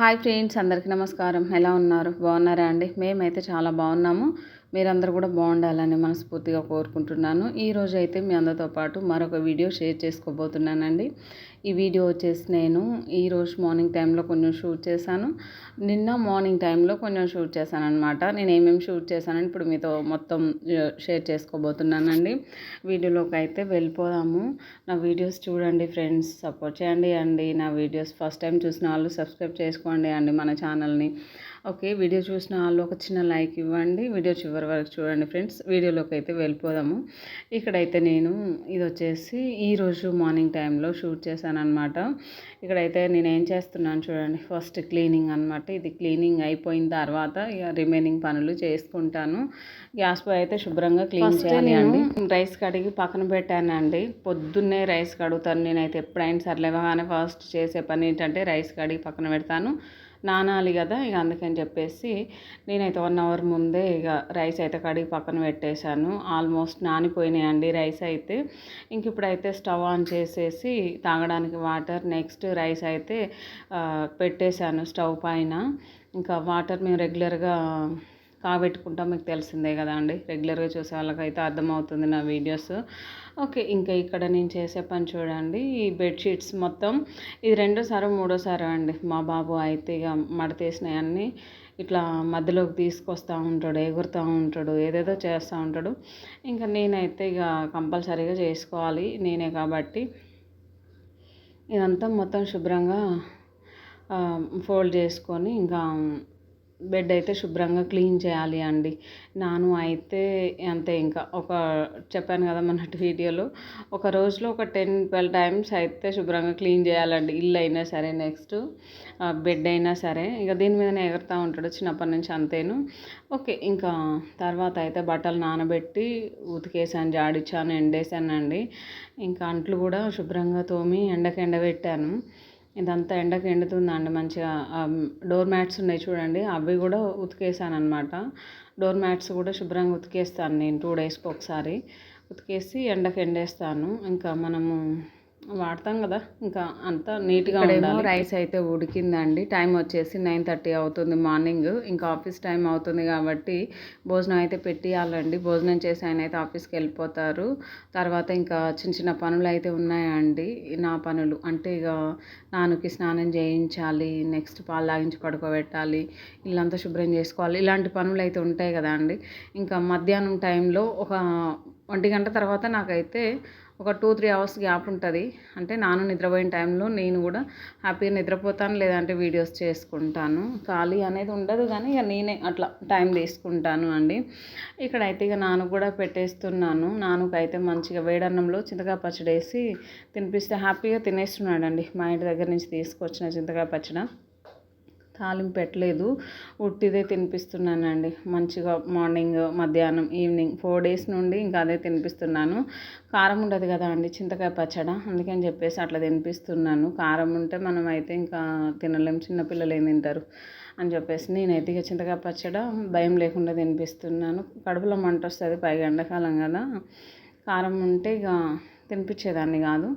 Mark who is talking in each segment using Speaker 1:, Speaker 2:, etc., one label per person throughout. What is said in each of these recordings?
Speaker 1: Hi friends అందరికీ నమస్కారం. ఎలా ఉన్నారు? బాగున్నారా అండి? మేమైతే చాలా బాగున్నాము. మీరందరూ కూడా బాగుండాలని మనస్ఫూర్తిగా కోరుకుంటున్నాను. ఈరోజు అయితే మీ అందరితో పాటు మరొక వీడియో షేర్ చేసుకోబోతున్నానండి. ఈ వీడియో వచ్చేసి నేను ఈరోజు మార్నింగ్ టైంలో కొంచెం షూట్ చేశాను. నిన్న మార్నింగ్ టైంలో కొంచెం షూట్ చేశాను అనమాట నేను ఏమేమి షూట్ చేశానని ఇప్పుడు మీతో మొత్తం షేర్ చేసుకోబోతున్నానండి. వీడియోలోకి అయితే వెళ్ళిపోదాము. నా వీడియోస్ చూడండి ఫ్రెండ్స్ సపోర్ట్ చేయండి అండి. నా వీడియోస్ ఫస్ట్ టైం చూసిన వాళ్ళు సబ్స్క్రైబ్ చేసుకోండి అండి మన ఛానల్ని. ఓకే వీడియో చూసిన వాళ్ళు ఒక చిన్న లైక్ ఇవ్వండి. వీడియో చివరి వరకు చూడండి ఫ్రెండ్స్ వీడియోలోకి అయితే వెళ్ళిపోదాము. ఇక్కడైతే నేను ఇది వచ్చేసి ఈరోజు మార్నింగ్ టైంలో షూట్ చేశాను అనమాట ఇక్కడైతే నేను ఏం చేస్తున్నాను చూడండి ఫస్ట్ క్లీనింగ్ అనమాట ఇది క్లీనింగ్ అయిపోయిన తర్వాత రిమైనింగ్ పనులు చేసుకుంటాను. గ్యాస్ పై అయితే శుభ్రంగా క్లీన్ చేయాలి అండి. రైస్ కడిగి పక్కన పెట్టానండి. పొద్దున్నే రైస్ కడుగుతాను. నేనైతే ఎప్పుడైనా సర్లేవగానే ఫస్ట్ చేసే పని ఏంటంటే రైస్ కడిగి పక్కన పెడతాను. నానాలి కదా ఇక అందుకని చెప్పేసి నేనైతే వన్ అవర్ ముందే ఇక రైస్ అయితే కడిగి పక్కన పెట్టేశాను. ఆల్మోస్ట్ నానిపోయినాయండి రైస్ అయితే. ఇంక ఇప్పుడైతే స్టవ్ ఆన్ చేసేసి తాగడానికి వాటర్ నెక్స్ట్ రైస్ అయితే పెట్టేశాను స్టవ్ పైన. ఇంకా వాటర్ మేము రెగ్యులర్గా కాబెట్టుకుంటాం మీకు తెలిసిందే కదా అండి. రెగ్యులర్గా చూసే వాళ్ళకైతే అర్థమవుతుంది నా వీడియోస్. ఓకే ఇంకా ఇక్కడ నేను చేసే పని చూడండి. ఈ బెడ్షీట్స్ మొత్తం ఇది రెండోసారో మూడోసారో అండి. మా బాబు అయితే ఇక మడతేసినవన్నీ ఇట్లా మధ్యలోకి తీసుకొస్తూ ఉంటాడు ఎగురుతూ ఉంటాడు ఏదేదో చేస్తూ ఉంటాడు. ఇంకా నేనైతే ఇక కంపల్సరీగా చేసుకోవాలి నేనే కాబట్టి. ఇదంతా మొత్తం శుభ్రంగా ఫోల్డ్ చేసుకొని ఇంకా బెడ్ అయితే శుభ్రంగా క్లీన్ చేయాలి అండి. నాను అయితే అంతే ఇంకా ఒక చెప్పాను కదా మన వీడియోలో ఒక రోజులో ఒక టెన్ ట్వెల్వ్ టైమ్స్ అయితే శుభ్రంగా క్లీన్ చేయాలండి. ఇల్లు అయినా సరే నెక్స్ట్ బెడ్ అయినా సరే. ఇక దీని మీదనే ఎగురుతూ ఉంటాడు చిన్నప్పటి నుంచి అంతేను. ఓకే ఇంకా తర్వాత అయితే బట్టలు నానబెట్టి ఉతికేసాను జాడిచ్చాను ఎండేసానండి. ఇంకా అంట్లు కూడా శుభ్రంగా తోమి ఎండకు ఎండబెట్టాను. ఇదంతా ఎండకు ఎండుతుందండి మంచిగా. డోర్ మ్యాట్స్ ఉన్నాయి చూడండి. అవి కూడా ఉతికేసాను అనమాట డోర్ మ్యాట్స్ కూడా శుభ్రంగా ఉతికేస్తాను నేను టూ డేస్కి ఒకసారి. ఉతికేసి ఎండకు ఎండేస్తాను. ఇంకా మనము వాడతాం కదా. ఇంకా అంతా నీట్గా ఉండాలి. రైస్ అయితే ఉడికిందండి. టైం వచ్చేసి నైన్ థర్టీ అవుతుంది మార్నింగ్. ఇంకా ఆఫీస్ టైం అవుతుంది కాబట్టి భోజనం అయితే పెట్టియాలండి. భోజనం చేసి ఆయన అయితే ఆఫీస్కి వెళ్ళిపోతారు. తర్వాత ఇంకా చిన్న చిన్న పనులు అయితే ఉన్నాయండి. నా పనులు అంటే ఇక నాన్నకి స్నానం చేయించాలి నెక్స్ట్ పాలు లాగించి పడుకోబెట్టాలి ఇల్లంతా శుభ్రం చేసుకోవాలి. ఇలాంటి పనులు అయితే ఉంటాయి కదా అండి ఇంకా మధ్యాహ్నం టైంలో ఒక ఒంటి గంట తర్వాత నాకైతే ఒక టూ త్రీ అవర్స్ గ్యాప్ ఉంటుంది. అంటే నాను నిద్రపోయిన టైంలో నేను కూడా హ్యాపీగా నిద్రపోతాను లేదంటే వీడియోస్ చేసుకుంటాను. ఖాళీ అనేది ఉండదు కానీ ఇక నేనే అట్లా టైం తీసుకుంటాను అండి. ఇక్కడైతే ఇక నాన్న కూడా పెట్టేస్తున్నాను. నాన్నకైతే మంచిగా వేడన్నంలో చింతకాయ పచ్చడి వేసి తినిపిస్తే హ్యాపీగా తినేస్తున్నాడండి. మా ఇంటి దగ్గర నుంచి తీసుకొచ్చిన చింతకాయ పచ్చడి. తాలింపు పెట్టలేదు. ఉట్టిదే తినిపిస్తున్నానండి. మంచిగా మార్నింగ్ మధ్యాహ్నం ఈవినింగ్ ఫోర్ డేస్ నుండి ఇంకా అదే తినిపిస్తున్నాను. కారం ఉండదు కదా అండి చింతకాయ పచ్చడ. అందుకని చెప్పేసి అట్లా తినిపిస్తున్నాను. కారం ఉంటే మనం అయితే ఇంకా తినలేం చిన్నపిల్లలు ఏం తింటారు అని చెప్పేసి నేనైతే ఇక చింతకాయ పచ్చడ భయం లేకుండా తినిపిస్తున్నాను. కడుపులో మంట వస్తుంది పైగా ఎండాకాలం కదా. కారం ఉంటే ఇక తినిపించేదాన్ని కాదు.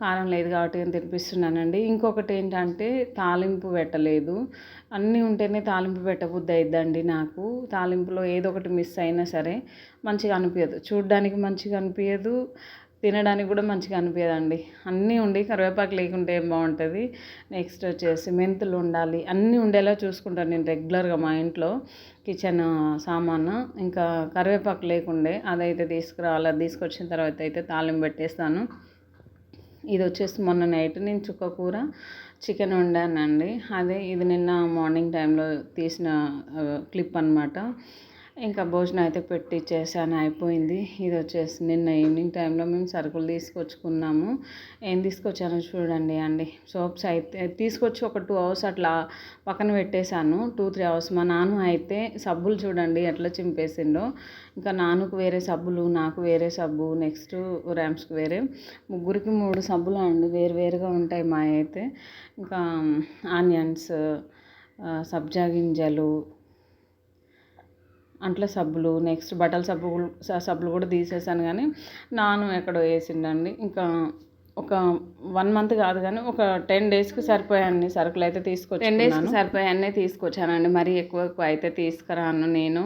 Speaker 1: కారం లేదు కాబట్టి నేను తినిపిస్తున్నానండి. ఇంకొకటి ఏంటంటే తాలింపు పెట్టలేదు. అన్నీ ఉంటేనే తాలింపు పెట్టబుద్ధి అయిద్దండి నాకు. తాలింపులో ఏదో ఒకటి మిస్ అయినా సరే మంచిగా అనిపించదు చూడడానికి మంచిగా అనిపించదు తినడానికి కూడా మంచిగా అనిపించదండి అన్నీ ఉండి కరివేపాకు లేకుంటే ఏం బాగుంటుంది. నెక్స్ట్ వచ్చేసి మెంతులు ఉండాలి. అన్నీ ఉండేలా చూసుకుంటాను నేను రెగ్యులర్గా మా ఇంట్లో. కిచెన్ సామాను ఇంకా కరివేపాకు లేకుండే అదైతే తీసుకురావాలి. అది తీసుకొచ్చిన తర్వాత అయితే తాళింపు పెట్టేస్తాను. ఇది వచ్చేసి మొన్న నైట్ నేను చుక్క కూర చికెన్ వండానండి. అదే ఇది నిన్న మార్నింగ్ టైంలో తీసిన క్లిప్ అనమాట ఇంకా భోజనం అయితే పెట్టి చేశాను అయిపోయింది. ఇది వచ్చేసి నిన్న ఈవినింగ్ టైంలో మేము సరుకులు తీసుకొచ్చుకున్నాము. ఏం తీసుకొచ్చానో చూడండి అండి. సోప్స్ అయితే తీసుకొచ్చి ఒక టూ అవర్స్ అట్లా పక్కన పెట్టేశాను. Two three hours. మా నాన్న అయితే సబ్బులు చూడండి ఎట్లా చింపేసిండో. ఇంకా నాన్నకు వేరే సబ్బులు నాకు వేరే సబ్బు నెక్స్ట్ ర్యామ్స్కి వేరే. ముగ్గురికి మూడు సబ్బులు అండి. వేరు వేరుగా ఉంటాయి మా అయితే. ఇంకా ఆనియన్స్ సబ్జా గింజలు అంట్ల సబ్బులు నెక్స్ట్ బట్టల సబ్బు సబ్బులు కూడా తీసేసాను కానీ నాను ఎక్కడో వేసిండండి. ఇంకా ఒక వన్ మంత్ కాదు కానీ ఒక టెన్ డేస్కి సరిపోయాన్ని సరుకులు అయితే తీసుకొచ్చి టెన్ డేస్కి సరిపోయాన్ని తీసుకొచ్చానండి. మరీ ఎక్కువ ఎక్కువ అయితే తీసుకురాను నేను.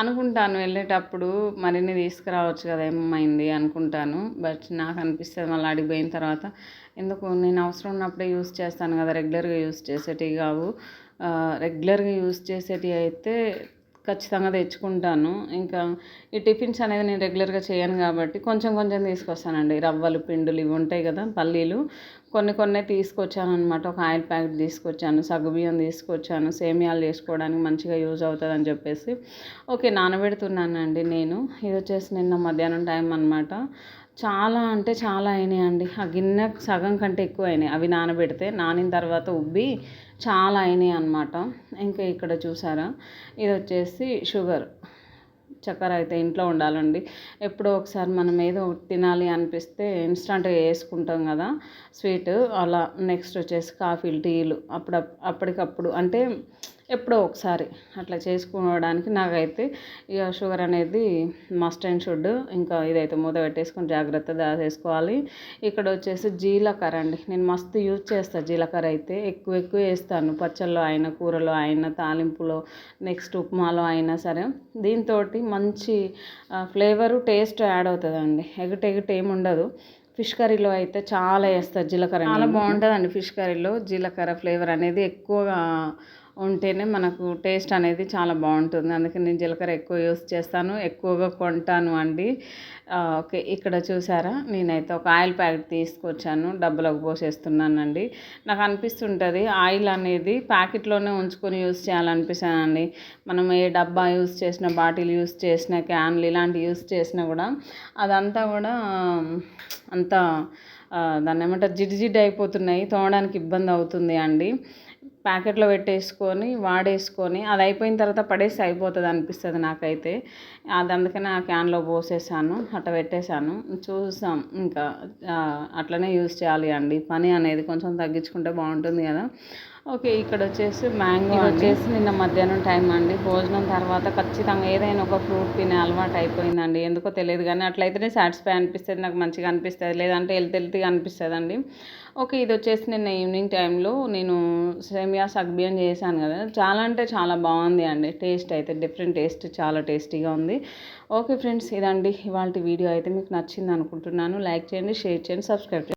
Speaker 1: అనుకుంటాను వెళ్ళేటప్పుడు మరిన్ని తీసుకురావచ్చు కదా ఏమైంది అనుకుంటాను. బట్ నాకు అనిపిస్తుంది మళ్ళీ అడిగిపోయిన తర్వాత ఎందుకు నేను అవసరం ఉన్నప్పుడే యూస్ చేస్తాను కదా రెగ్యులర్గా యూస్ చేసేటివి కావు. రెగ్యులర్గా యూస్ చేసేటివి అయితే ఖచ్చితంగా తెచ్చుకుంటాను. ఇంకా ఈ టిఫిన్స్ అనేది నేను రెగ్యులర్గా చేయను కాబట్టి కొంచెం కొంచెం తీసుకొస్తానండి. రవ్వలు పిండులు ఇవి ఉంటాయి కదా పల్లీలు. కొన్ని కొన్ని తీసుకొచ్చాను అనమాట ఒక ఆయిల్ ప్యాకెట్ తీసుకొచ్చాను సగ్గుబియ్యం తీసుకొచ్చాను సేమియాలు చేసుకోవడానికి మంచిగా యూజ్ అవుతుందని చెప్పేసి. ఓకే నానబెడుతున్నానండి నేను. ఇది వచ్చేసి నిన్న మధ్యాహ్నం టైం అనమాట చాలా అంటే చాలా అయినాయండి. ఆ గిన్నె సగం కంటే ఎక్కువ అయినాయి. అవి నానబెడితే నానిన తర్వాత ఉబ్బి చాలా అయినాయి అనమాట ఇంకా ఇక్కడ చూసారా? ఇది వచ్చేసి షుగర్. చక్కెర అయితే ఇంట్లో ఉండాలండి. ఎప్పుడో ఒకసారి మనం ఏదో తినాలి అనిపిస్తే ఇన్స్టంట్గా వేసుకుంటాం కదా. స్వీట్ అలా నెక్స్ట్ వచ్చేసి కాఫీలు టీలు అప్పుడు అప్పటికప్పుడు అంటే ఎప్పుడో ఒకసారి అట్లా చేసుకోవడానికి నాకైతే ఇక షుగర్ అనేది మస్ట్ అండ్ షుడ్. ఇంకా ఇదైతే మూత పెట్టేసుకొని జాగ్రత్త దాసేసుకోవాలి ఇక్కడ వచ్చేసి జీలకర్ర అండి. నేను మస్తు యూజ్ చేస్తాను జీలకర్ర అయితే. ఎక్కువ ఎక్కువ వేస్తాను. పచ్చళ్ళలో అయినా కూరలో అయినా తాలింపులో నెక్స్ట్ ఉప్మాలో అయినా సరే. దీంతో మంచి ఫ్లేవరు టేస్ట్ యాడ్ అవుతుందండి. ఎగట ఎగట ఏమి ఉండదు. ఫిష్ కర్రీలో అయితే చాలా వేస్తారు జీలకర్ర చాలా బాగుంటుందండి ఫిష్ కర్రీలో జీలకర్ర ఫ్లేవర్ అనేది ఎక్కువగా ఉంటేనే మనకు టేస్ట్ అనేది చాలా బాగుంటుంది. అందుకే నేను జీలకర్ర ఎక్కువ యూస్ చేస్తాను. ఎక్కువగా కొంటాను అండి. ఓకే ఇక్కడ చూసారా? నేనైతే ఒక ఆయిల్ ప్యాకెట్ తీసుకొచ్చాను. డబ్బులకు పోసేస్తున్నానండి. నాకు అనిపిస్తుంటుంది ఆయిల్ అనేది ప్యాకెట్లోనే ఉంచుకొని యూస్ చేయాలనిపిస్తానండి మనం ఏ డబ్బా యూస్ చేసిన బాటిల్ యూస్ చేసిన క్యాన్లు ఇలాంటివి యూస్ చేసినా కూడా అదంతా కూడా అంతా దాన్ని ఏమంటారు? జిడ్డు జిడ్డు అయిపోతున్నాయి. తోమడానికి ఇబ్బంది అవుతుంది అండి. ప్యాకెట్లో పెట్టేసుకొని వాడేసుకొని అది అయిపోయిన తర్వాత పడేసి అయిపోతుంది అనిపిస్తుంది నాకైతే. అది అందుకనే ఆ క్యాన్లో పోసేసాను అట్ట పెట్టేశాను. చూసాం ఇంకా అట్లనే యూజ్ చేయాలి అండి. పని అనేది కొంచెం తగ్గించుకుంటే బాగుంటుంది కదా. ఓకే ఇక్కడ వచ్చేసి మ్యాంగో వచ్చేసి నిన్న మధ్యాహ్నం టైం అండి. భోజనం తర్వాత ఖచ్చితంగా ఏదైనా ఒక ఫ్రూట్ తినే అలవాటు అయిపోయిందండి. ఎందుకో తెలియదు కానీ అట్లయితేనే సాటిస్ఫై అనిపిస్తుంది నాకు మంచిగా అనిపిస్తుంది. లేదంటే హెల్త్ హెల్తీగా అనిపిస్తుంది అండి ఓకే ఇది వచ్చేసి నిన్న ఈవినింగ్ టైంలో నేను సేమియా సగ్బియం చేశాను కదా. చాలా అంటే చాలా బాగుంది అండి. టేస్ట్ అయితే డిఫరెంట్ టేస్ట్ చాలా టేస్టీగా ఉంది. ఓకే ఫ్రెండ్స్ ఇదండి ఇవాళ వీడియో అయితే మీకు నచ్చింది అనుకుంటున్నాను. లైక్ చేయండి షేర్ చేయండి సబ్స్క్రైబ్ చేయండి.